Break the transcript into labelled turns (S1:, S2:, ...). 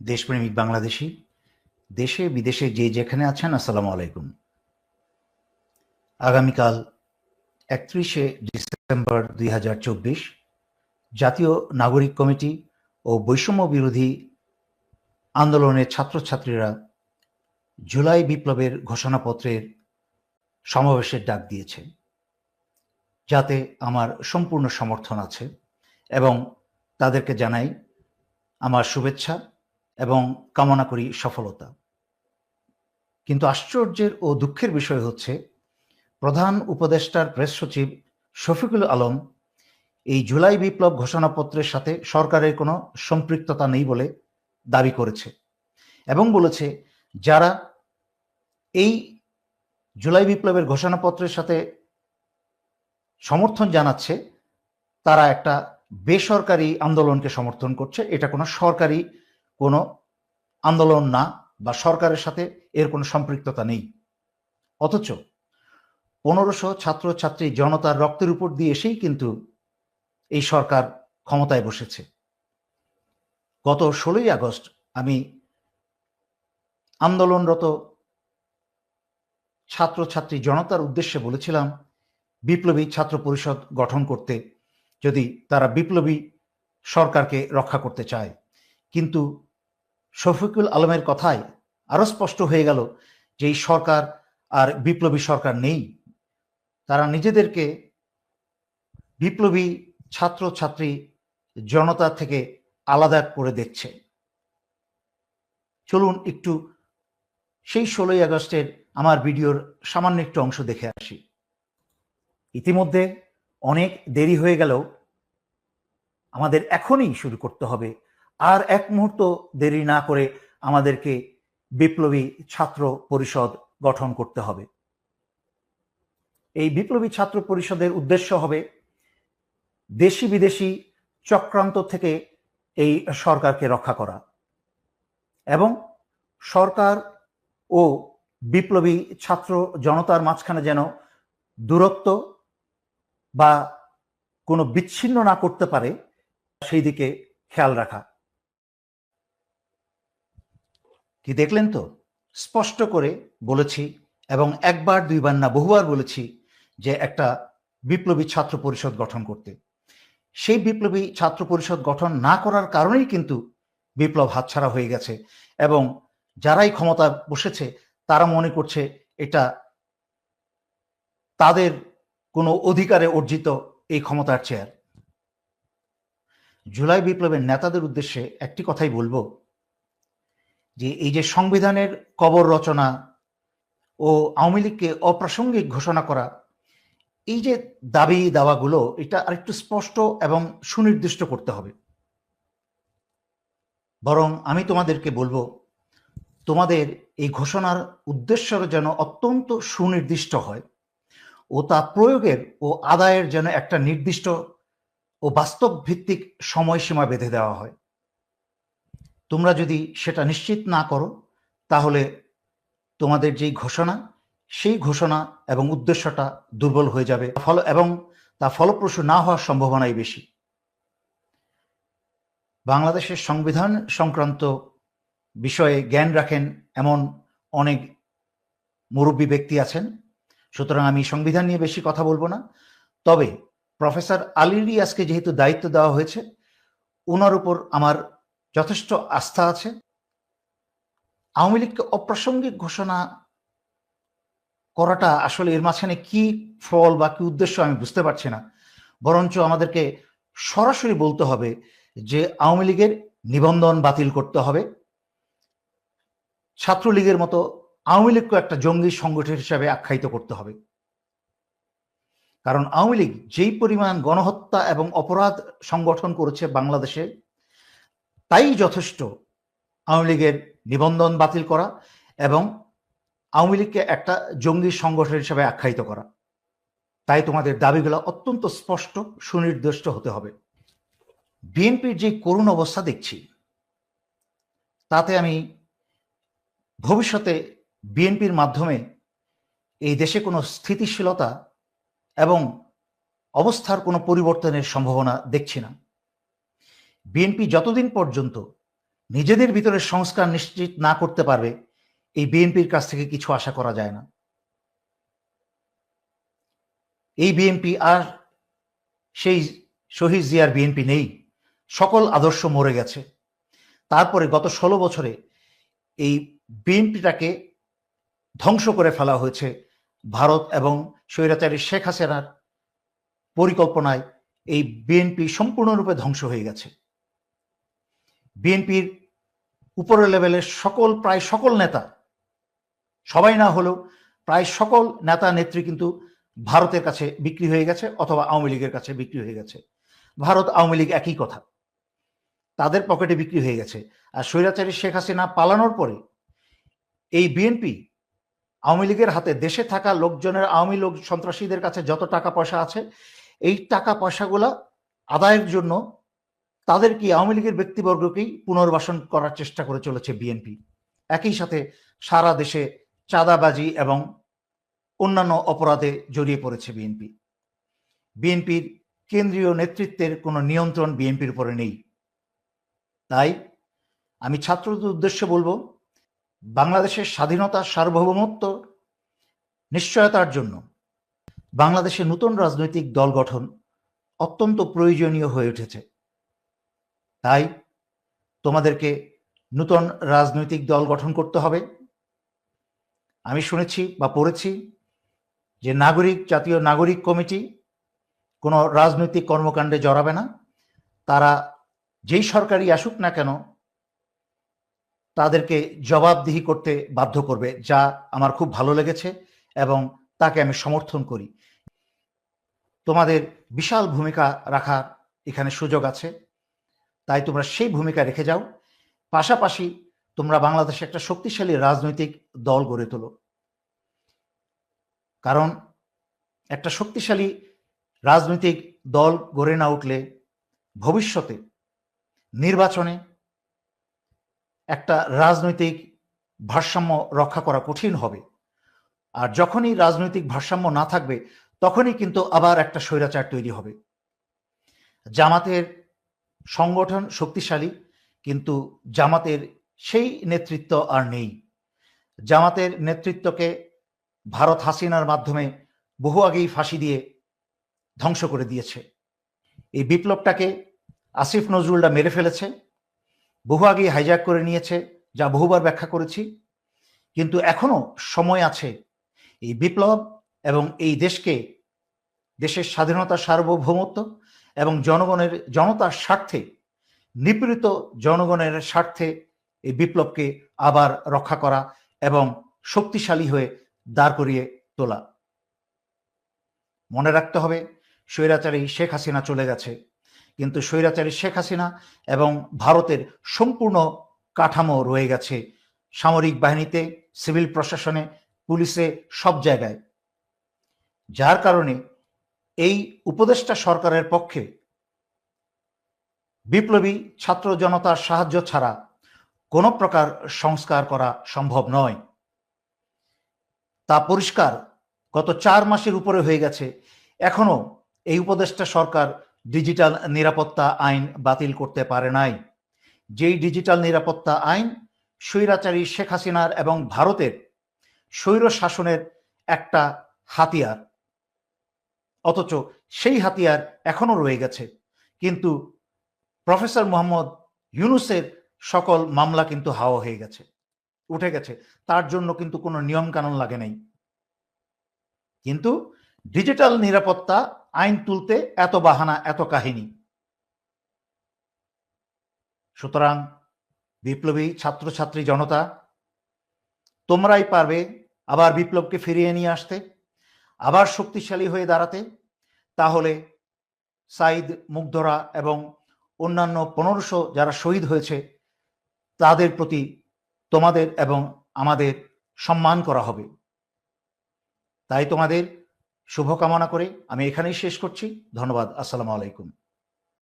S1: দেশপ্রেমিক বাংলাদেশি, দেশে, বিদেশে যে যেখানে আছেন, আসসালামু আলাইকুম। আগামীকাল একত্রিশে ডিসেম্বর দুই হাজার চব্বিশ, জাতীয় নাগরিক কমিটি ও বৈষম্য বিরোধী আন্দোলনের ছাত্রছাত্রীরা জুলাই বিপ্লবের ঘোষণাপত্রের সমাবেশের ডাক দিয়েছে, যাতে আমার সম্পূর্ণ সমর্থন আছে এবং তাদেরকে জানাই আমার শুভেচ্ছা। এবং কামনা করি সফলতা। কিন্তু আশ্চর্যের ও দুঃখের বিষয় হচ্ছে, প্রধান উপদেষ্টার প্রেস সচিব শফিকুল আলম এই জুলাই বিপ্লব ঘোষণাপত্রের সাথে সরকারের কোনো সম্পৃক্ততা নেই বলে দাবি করেছে এবং বলেছে, যারা এই জুলাই বিপ্লবের ঘোষণাপত্রের সাথে সমর্থন জানাচ্ছে, তারা একটা বেসরকারি আন্দোলনকে সমর্থন করছে। এটা কোনো সরকারি কোনো আন্দোলন না বা সরকারের সাথে এর কোনো সম্পৃক্ততা নেই। অথচ পনেরোশো ছাত্রছাত্রী জনতার রক্তের উপর দিয়ে এসেই কিন্তু এই সরকার ক্ষমতায় বসেছে। গত ষোলোই আগস্ট আমি আন্দোলনরত ছাত্রছাত্রী জনতার উদ্দেশ্যে বলেছিলাম, বিপ্লবী ছাত্র পরিষদ গঠন করতে যদি তারা বিপ্লবী সরকারকে রক্ষা করতে চায়। কিন্তু শফিকুল আলমের কথায় আরও স্পষ্ট হয়ে গেল যে এই সরকার আর বিপ্লবী সরকার নেই। তারা নিজেদেরকে বিপ্লবী ছাত্র ছাত্রী জনতা থেকে আলাদা করে দেখছে চলুন একটু সেই ষোলোই আগস্টের আমার ভিডিওর সামান্য একটু অংশ দেখে আসি। ইতিমধ্যে অনেক দেরি হয়ে গেলেও আমাদের এখনই শুরু করতে হবে আর এক মুহূর্ত দেরি না করে আমাদেরকে বিপ্লবী ছাত্র পরিষদ গঠন করতে হবে। এই বিপ্লবী ছাত্র পরিষদের উদ্দেশ্য হবে দেশি বিদেশি চক্রান্ত থেকে এই সরকারকে রক্ষা করা এবং সরকার ও বিপ্লবী ছাত্র জনতার মাঝখানে যেন দূরত্ব বা কোনো বিচ্ছিন্ন না করতে পারে, সেই দিকে খেয়াল রাখা। কি দেখলেন তো? স্পষ্ট করে বলেছি এবং একবার দুইবার না বহুবার বলেছি যে একটা বিপ্লবী ছাত্র পরিষদ গঠন করতে। সেই বিপ্লবী ছাত্র পরিষদ গঠন না করার কারণেই কিন্তু বিপ্লব হাতছাড়া হয়ে গেছে এবং যারাই ক্ষমতা বসেছে তারা মনে করছে এটা তাদের কোনো অধিকারে অর্জিত এই ক্ষমতার চেয়ার জুলাই বিপ্লবের নেতাদের উদ্দেশ্যে একটি কথাই বলব যে এই যে সংবিধানের কবর রচনা ও আওয়ামী লীগকে অপ্রাসঙ্গিক ঘোষণা করা, এই যে দাবি দাওয়াগুলো, এটা আরেকটু স্পষ্ট এবং সুনির্দিষ্ট করতে হবে। বরং আমি তোমাদেরকে বলব, তোমাদের এই ঘোষণার উদ্দেশ্য যেন অত্যন্ত সুনির্দিষ্ট হয় ও তা প্রয়োগের ও আদায়ের যেন একটা নির্দিষ্ট ও বাস্তব ভিত্তিক সময়সীমা বেঁধে দেওয়া হয়। তোমরা যদি সেটা নিশ্চিত না করো, তাহলে তোমাদের যেই ঘোষণা, সেই ঘোষণা এবং উদ্দেশ্যটা দুর্বল হয়ে যাবে। ফল এবং তা ফলপ্রসূ না হওয়ার সম্ভাবনাই বেশি। বাংলাদেশের সংবিধান সংক্রান্ত বিষয়ে জ্ঞান রাখেন এমন অনেক মুরব্বী ব্যক্তি আছেন। সুতরাং আমি সংবিধান নিয়ে বেশি কথা বলব না। তবে প্রফেসর আলিরি আজকে যেহেতু দায়িত্ব দেওয়া হয়েছে ওনার উপর আমার যথেষ্ট আস্থা আছে। আওয়ামী লীগকে অপ্রাসঙ্গিক ঘোষণা করাটা আসলে এর মাঝখানে কি ফল বা কি উদ্দেশ্য আমি বুঝতে পারছি না। বরঞ্চ আমাদেরকে সরাসরি বলতে হবে যে আওয়ামী লীগের নিবন্ধন বাতিল করতে হবে। ছাত্রলীগের মতো আওয়ামী লীগকে একটা জঙ্গি সংগঠন হিসাবে আখ্যায়িত করতে হবে। কারণ আওয়ামী লীগ যেই পরিমাণ গণহত্যা এবং অপরাধ সংগঠন করেছে বাংলাদেশে তাই যথেষ্ট আওয়ামী লীগের নিবন্ধন বাতিল করা এবং আওয়ামী লীগকে একটা জঙ্গি সংগঠন হিসেবে আখ্যায়িত করা। তাই তোমাদের দাবিগুলো অত্যন্ত স্পষ্ট, সুনির্দিষ্ট হতে হবে। বিএনপির যে করুণ অবস্থা দেখছি, তাতে আমি ভবিষ্যতে বিএনপির মাধ্যমে এই দেশে কোনো স্থিতিশীলতা এবং অবস্থার কোনো পরিবর্তনের সম্ভাবনা দেখছি না। বিএনপি যতদিন পর্যন্ত নিজেদের ভিতরে সংস্কার নিশ্চিত না করতে পারবে, এই বিএনপির কাছ থেকে কিছু আশা করা যায় না। এই বিএনপি আর সেই শহীদ জিয়ার বিএনপি নেই। সকল আদর্শ মরে গেছে। তারপরে গত ষোলো বছরে এই বিএনপিটাকে ধ্বংস করে ফেলা হয়েছে ভারত এবং স্বৈরাচারী শেখ হাসিনার পরিকল্পনায় এই বিএনপি সম্পূর্ণরূপে ধ্বংস হয়ে গেছে। বিএনপির উপরের লেভেলের সকল, প্রায় সকল নেতা, সবাই না হলেও প্রায় সকল নেতা নেত্রী কিন্তু ভারতের কাছে বিক্রি হয়ে গেছে অথবা আওয়ামী লীগের কাছে বিক্রি হয়ে গেছে। ভারত আওয়ামী লীগ একই কথা। তাদের পকেটে বিক্রি হয়ে গেছে। আর স্বৈরাচারী শেখ হাসিনা পালানোর পরে এই বিএনপি আওয়ামী লীগের হাতে দেশে থাকা লোকজনের, আওয়ামী লোক সন্ত্রাসীদের কাছে যত টাকা পয়সা আছে, এই টাকা পয়সাগুলা আদায়ের জন্য তাদের কি আওয়ামী লীগের ব্যক্তিবর্গকেই পুনর্বাসন করার চেষ্টা করে চলেছে বিএনপি। একই সাথে সারা দেশে চাঁদাবাজি এবং অন্যান্য অপরাধে জড়িয়ে পড়েছে বিএনপি। বিএনপির কেন্দ্রীয় নেতৃত্বের কোনো নিয়ন্ত্রণ বিএনপির উপরে নেই। তাই আমি ছাত্রদের উদ্দেশ্যে বলব, বাংলাদেশের স্বাধীনতা সার্বভৌমত্ব নিশ্চয়তার জন্য বাংলাদেশে নতুন রাজনৈতিক দল গঠন অত্যন্ত প্রয়োজনীয় হয়ে উঠেছে। তাই তোমাদেরকে নতুন রাজনৈতিক দল গঠন করতে হবে। আমি শুনেছি বা পড়েছি যে নাগরিক, জাতীয় নাগরিক কমিটি কোনো রাজনৈতিক কর্মকাণ্ডে জড়াবে না। তারা যেই সরকারই আসুক না কেন তাদেরকে জবাবদিহি করতে বাধ্য করবে, যা আমার খুব ভালো লেগেছে এবং তাকে আমি সমর্থন করি। তোমাদের বিশাল ভূমিকা রাখার এখানে সুযোগ আছে। তাই তোমরা সেই ভূমিকা রেখে যাও। পাশাপাশি তোমরা বাংলাদেশে একটা শক্তিশালী রাজনৈতিক দল গড়ে তোলো। কারণ একটা শক্তিশালী রাজনৈতিক দল গড়ে না উঠলে ভবিষ্যতে নির্বাচনে একটা রাজনৈতিক ভারসাম্য রক্ষা করা কঠিন হবে। আর যখনই রাজনৈতিক ভারসাম্য না থাকবে, তখনই কিন্তু আবার একটা স্বৈরাচার তৈরি হবে। জামাতের সংগঠন শক্তিশালী, কিন্তু জামাতের সেই নেতৃত্ব আর নেই। জামাতের নেতৃত্বকে ভারত হাসিনার মাধ্যমে বহু আগেই ফাঁসি দিয়ে ধ্বংস করে দিয়েছে। এই বিপ্লবটাকে আসিফ নজরুলরা মেরে ফেলেছে, বহু আগেই হাইজ্যাক করে নিয়েছে, যা বহুবার ব্যাখ্যা করেছি। কিন্তু এখনও সময় আছে এই বিপ্লব এবং এই দেশকে, দেশের স্বাধীনতা সার্বভৌমত্ব এবং জনগণের, জনতার স্বার্থে, নিপীড়িত জনগণের স্বার্থে এই বিপ্লবকে আবার রক্ষা করা এবং শক্তিশালী হয়ে দাঁড় করিয়ে তোলা। মনে রাখতে হবে, স্বৈরাচারী শেখ হাসিনা চলে গেছে। কিন্তু স্বৈরাচারী শেখ হাসিনা এবং ভারতের সম্পূর্ণ কাঠামো রয়ে গেছে সামরিক বাহিনীতে, সিভিল প্রশাসনে, পুলিশে, সব জায়গায়। যার কারণে এই উপদেষ্টা সরকারের পক্ষে বিপ্লবী ছাত্র জনতার সাহায্য ছাড়া কোনো প্রকার সংস্কার করা সম্ভব নয়। তা পরিষ্কার গত চার মাসের উপরে হয়ে গেছে। এখনও এই উপদেষ্টা সরকার ডিজিটাল নিরাপত্তা আইন বাতিল করতে পারে নাই। যেই ডিজিটাল নিরাপত্তা আইন স্বৈরাচারী শেখ হাসিনার এবং ভারতের স্বৈর শাসনের একটা হাতিয়ার। অথচ সেই হাতিয়ার এখনও রয়ে গেছে। কিন্তু প্রফেসর মোহাম্মদ ইউনুসের সকল মামলা কিন্তু হাওয়া হয়ে গেছে, উঠে গেছে। তার জন্য কিন্তু কোনো নিয়ম কানুন লাগে নাই। কিন্তু ডিজিটাল নিরাপত্তা আইন তুলতে এত বাহানা, এত কাহিনী। সুতরাং বিপ্লবী ছাত্রছাত্রী জনতা, তোমরাই পারবে আবার বিপ্লবকে ফিরিয়ে নিয়ে আসতে। আবার শক্তিশালী হয়ে দাঁড়াতে, তাহলে সাইদ মুগ্ধরা এবং অন্যান্য পনেরোশো যারা শহীদ হয়েছে, তাদের প্রতি তোমাদের এবং আমাদের সম্মান করা হবে। তাই তোমাদের শুভকামনা করে আমি এখানেই শেষ করছি। ধন্যবাদ। আসসালামু আলাইকুম।